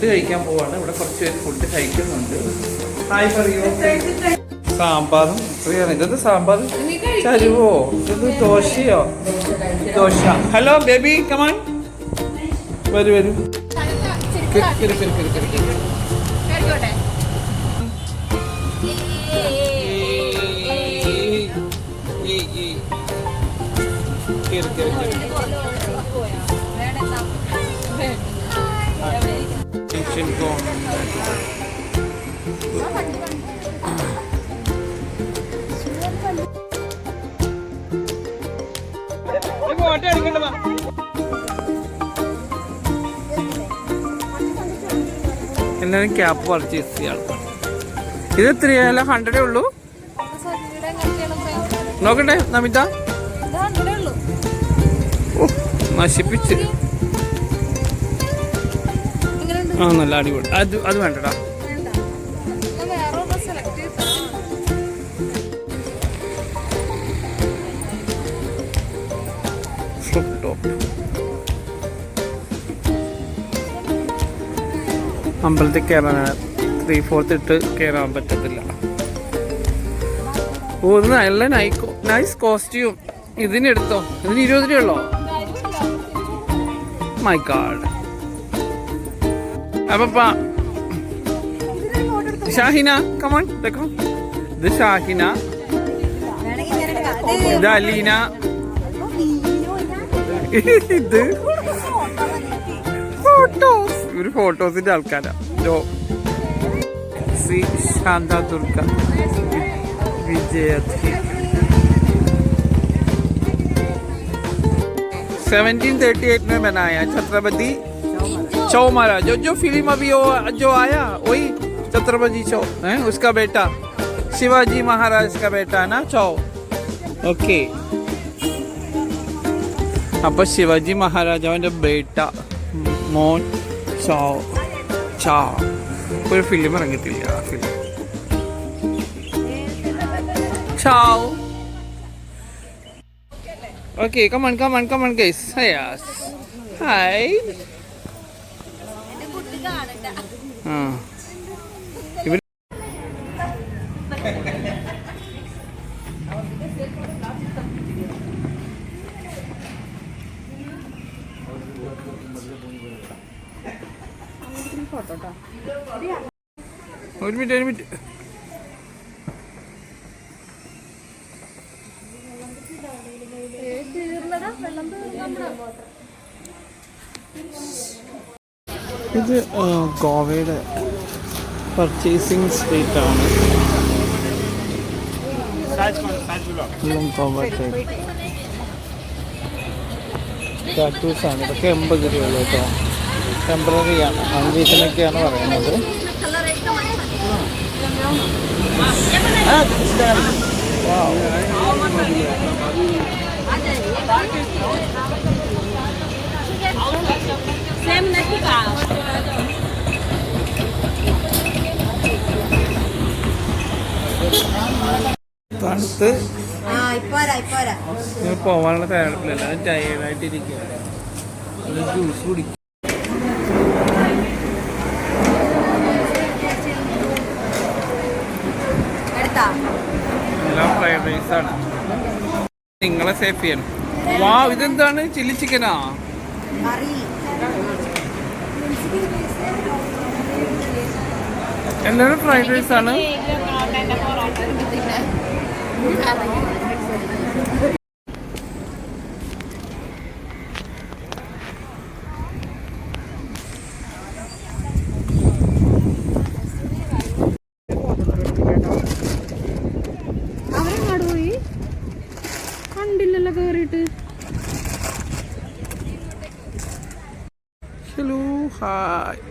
Food കഴിക്കാൻ പോവാണ്. ഇവിടെ കുറച്ച് പേര് ഫുഡ് കഴിക്കുന്നുണ്ട്. സാമ്പാറും ഇത്രയാണ്. ഇതെന്ത് സാമ്പാർ ചരുവോ? ഇത് ദോശയോ? ദോശ. ഹലോ ബേബി കമാൻ വരൂ വരൂ. കേറി കേറി കിരി, കിരി. Kitchen corner. എല്ലാവരും ക്യാപ്പ് പർച്ചേസ് ചെയ്യാം. ഇത് എത്രയല്ല ഹൺഡ്രഡേ ഉള്ളൂ? നോക്കട്ടെ നമിത. നശിപ്പിച്ച്. ആ നല്ല അടിപൊളി. അത് അത് വേണ്ടടാ. അമ്പലത്തിൽ കയറാൻ ത്രീ ഫോർത്ത് ഇട്ട് കയറാൻ പറ്റത്തില്ല. ഓ ഇത് നല്ല നൈക്കോ നൈസ് കോസ്റ്റ്യൂം ഇതിനെടുത്തോ? ഇതിന് ഇരുപത് രൂപയുള്ളോ മൈ അപ്പ ഷാഹിന കമോൺ देखो ഇത് ഷാഹിന ഇത് അലീന ഇത് ഫോട്ടോസ് ഇവര് ഫോട്ടോസിന്റെ ആൾക്കാരാ ജോ Shri Shanta Durga Vijayashri seventeen thirty eight में बनाया छत्रपति चौमारा जो जो फिल्म अभी वो जो आया वही छत्रपति चौ है उसका बेटा शिवाजी महाराज का बेटा है ना चौ ഓക്കെ അപ്പൊ ശിവാജി മഹാരാജാവിന്റെ ബേട്ട മോൻ ചോ ചാ ഒരു ഫിലിം ഇറങ്ങിയിട്ടില്ല ആ film Chhaava Okay, come on, come on, come on, guys. Yes. Hi. ആ. ഇവർ ഒരു മിനിറ്റ് ഒരു മിനിറ്റ്. ഇത് ഗോവയുടെ പർച്ചേസിങ് സ്ട്രീറ്റ് ആണ്. ാണ് ഇതൊക്കെ എൺപത് രൂപയുള്ളൂ കേട്ടോ. ടെമ്പററി ആണ്. വൺ വീക്കിനൊക്കെയാണ് പറയുന്നത്. ആ, સેમ નથી ભાવ തണുത്ത്. പോവാനുള്ള തയ്യാറെടുപ്പില്ല ടയർഡായിട്ടിരിക്കുക ജ്യൂസ് കുടിക്കും എല്ലാം ഫ്രൈഡ് റൈസ് നിങ്ങളെ സേഫ് ചെയ്യണം. വാ ഇതെന്താണ്? ചില്ലി ചിക്കനാ അറിയില്ല. എല്ലാവരും ഫ്രൈഡ് റൈസ് ആണ് അവരെങ്ങാട് പോയി കണ്ടില്ലല്ലോ കേറിയിട്ട് ഹലോ ഹായ്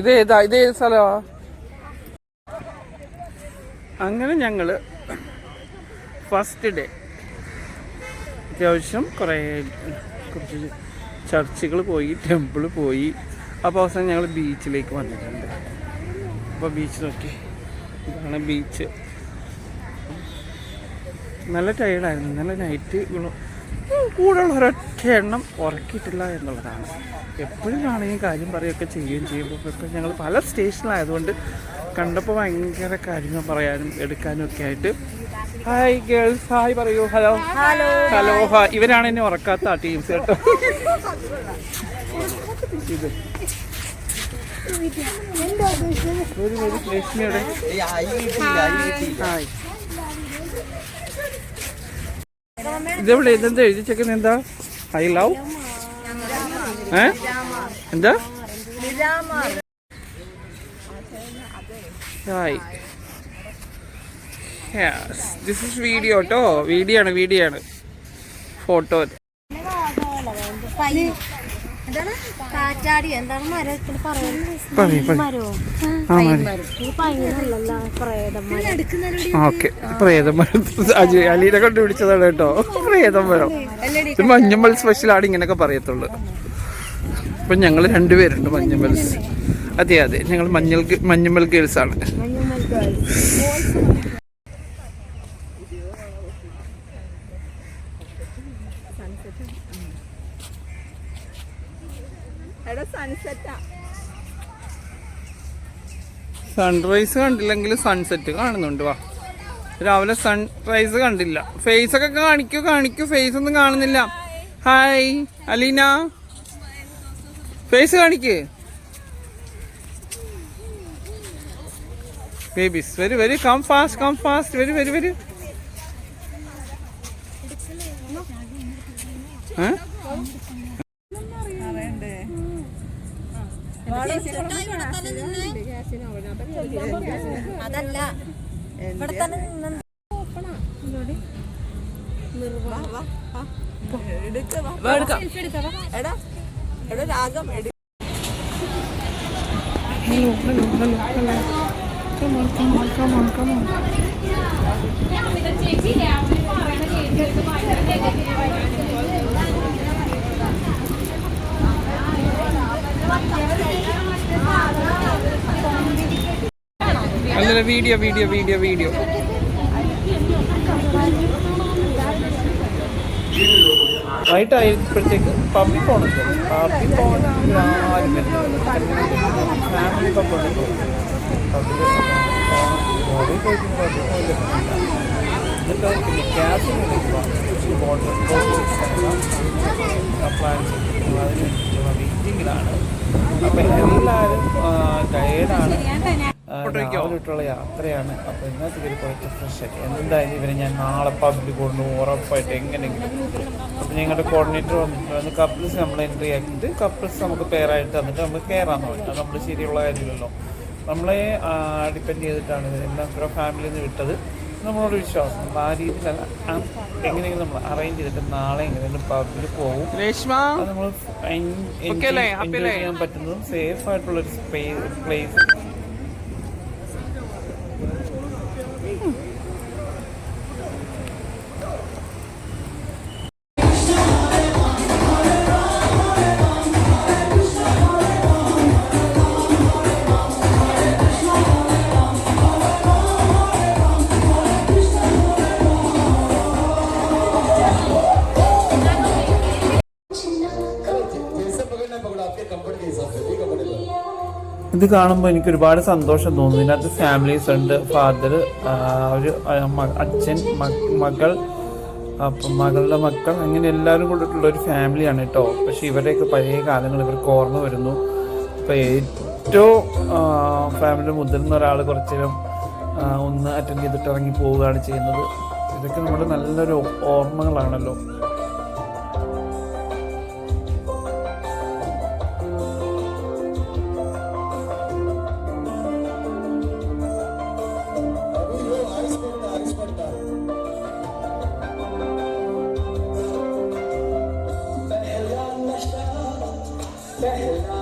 ഇതേതാ ഏത്? സ്ഥലമാ അങ്ങനെ ഞങ്ങൾ ഫസ്റ്റ് ഡേ അത്യാവശ്യം കുറേ കുറച്ച് ചർച്ചുകൾ പോയി ടെമ്പിൾ പോയി. അപ്പോൾ അവസാനം ഞങ്ങൾ ബീച്ചിലേക്ക് വന്നിട്ടുണ്ട്. അപ്പോൾ ബീച്ച് നോക്കി. ഇതാണ് ബീച്ച് നല്ല ടയേർഡായിരുന്നു നല്ല നൈറ്റ് കൂടുതലുള്ള ഒരൊറ്റ എണ്ണം ഉറക്കിയിട്ടില്ല എന്നുള്ളതാണ്. എപ്പോഴും കാണുകയും കാര്യം പറയുകയൊക്കെ ചെയ്യുകയും ചെയ്യുമ്പോൾ ഇപ്പം ഞങ്ങൾ പല സ്റ്റേഷനിലായതുകൊണ്ട് കണ്ടപ്പോൾ ഭയങ്കര കാര്യങ്ങൾ പറയാനും എടുക്കാനും ഒക്കെ ആയിട്ട്. ഹായ് ഗേൾസ് ഹായ് പറയൂ. ഹലോ ഹലോ ഹലോ ഹായ് ഇവരാണ് എന്നെ ഉറക്കാത്ത ആ ടീംസ് കേട്ടോ. ഇത്. ഒരു ഒരു ലക്ഷ്മിയുടെ ഹായ് ഇതെവിടെ? ഇതെന്താ എഴുതിച്ചേക്കുന്ന? എന്താ? I love? ഏ? എന്താ? ദിസ് ഇസ് വീഡിയോ കേട്ടോ വീഡിയോ ആണ് വീഡിയോ ആണ്. ഫോട്ടോ എന്താണ്? കാറ്റാടി. എന്താണ് മരത്തിൽ പറയുന്നത് അലീനെ കൊണ്ട് പിടിച്ചതാണ് കേട്ടോ. പ്രേതം മരം. ഇത് മഞ്ഞമ്മൽ സ്പെഷ്യലാണ് ഇങ്ങനെയൊക്കെ പറയത്തുള്ളൂ. ഇപ്പം ഞങ്ങൾ രണ്ടുപേരുണ്ട് മഞ്ഞമ്മൽസ് അതെ അതെ. ഞങ്ങൾ മഞ്ഞൾ മഞ്ഞമ്മൽ ഗേൾസ് ആണ്. സൺറൈസ് കണ്ടില്ലെങ്കിൽ സൺസെറ്റ് കാണുന്നുണ്ട് വാ. രാവിലെ സൺറൈസ് കണ്ടില്ല. ഫേസ് ഒക്കെ കാണിക്കൂ കാണിക്കൂ. ഫേസ് ഒന്നും കാണുന്നില്ല. ഹായ് അലീന. ഫേസ് കാണിക്ക്. ബേബീസ് വരൂ വരൂ. കം ഫാസ്റ്റ് കം ഫാസ്റ്റ് വരൂ വരൂ വരൂ. ഏ? Come on, come on, come on, come on. അല്ലല്ല വീഡിയോ വീഡിയോ വീഡിയോ വീഡിയോ വൈകിട്ട് ആയപ്പോഴത്തേക്ക് പബ്ബി പോകണം പോകണം ആരും ഫാമിലി പബ്ബ് ഉണ്ട് പബ്ബിൽ ബോഡി പോയിട്ട് പബ്ബി പോയില്ല എന്നിട്ട് പിന്നെ ഗ്യാസ് ബോർഡർ പ്ലാൻ ചെയ്തിരിക്കുന്നത് അതിന് വെയിറ്റിങ്ങിലാണ് അപ്പം എല്ലാവരും ടയേർഡാണ് രാവിലെട്ടുള്ള യാത്രയാണ്. അപ്പോൾ ഇന്നത്തെ കയറി പോയിട്ട് ഫ്രഷ് എന്തായാലും ഇവരെ ഞാൻ നാളെ പബ്ബിൽ കൊണ്ടുപോകും. ഉറപ്പായിട്ട് എങ്ങനെയെങ്കിലും. അപ്പോൾ ഞങ്ങളുടെ കോർഡിനേറ്റർ വന്നിട്ടുണ്ട് കപ്പിൾസ് നമ്മൾ എൻട്രി ആക്കിയിട്ട് കപ്പിൾസ് നമുക്ക് പെയറായിട്ട് തന്നിട്ട് നമുക്ക് കയറാമെന്ന് പറഞ്ഞു അത് നമ്മൾ ശരിയുള്ള കാര്യമില്ലല്ലോ. നമ്മളെ ഡിപ്പെൻഡ് ചെയ്തിട്ടാണ് എല്ലാം ഇവിടെ ഫാമിലിയിൽ നിന്ന് വിട്ടത്. നമ്മളോട് വിശ്വാസം. ആ രീതിയിലല്ല. എങ്ങനെയെങ്കിലും നമ്മൾ അറേഞ്ച് ചെയ്തിട്ട് നാളെ എങ്ങനെയെങ്കിലും പബ്ബിൽ പോകും രേഷ്മ? നമ്മൾ എൻജോയ് ചെയ്യാൻ പറ്റുന്നതും സേഫ് ആയിട്ടുള്ള ഒരു പ്ലേസ് ഇത് കാണുമ്പോൾ എനിക്ക് ഒരുപാട് സന്തോഷം തോന്നുന്നു ഇതിനകത്ത് ഫാമിലീസ് ഉണ്ട് ഫാദർ ഒരു അച്ഛൻ മകൾ അപ്പം മകളുടെ മക്കൾ അങ്ങനെ എല്ലാവരും കൂടിയിട്ടുള്ള ഒരു ഫാമിലിയാണ് കേട്ടോ പക്ഷേ ഇവരുടെയൊക്കെ പഴയ കാലങ്ങൾ ഇവർക്ക് ഓർമ്മ വരുന്നു. അപ്പം ഏറ്റവും ഫാമിലി മുതിർന്ന ഒരാൾ കുറച്ചേരം ഒന്ന് അറ്റൻഡ് ചെയ്തിട്ട് ഇറങ്ങി പോവുകയാണ് ചെയ്യുന്നത്. ഇതൊക്കെ നമ്മുടെ നല്ലൊരു ഓർമ്മകളാണല്ലോ. Yeah.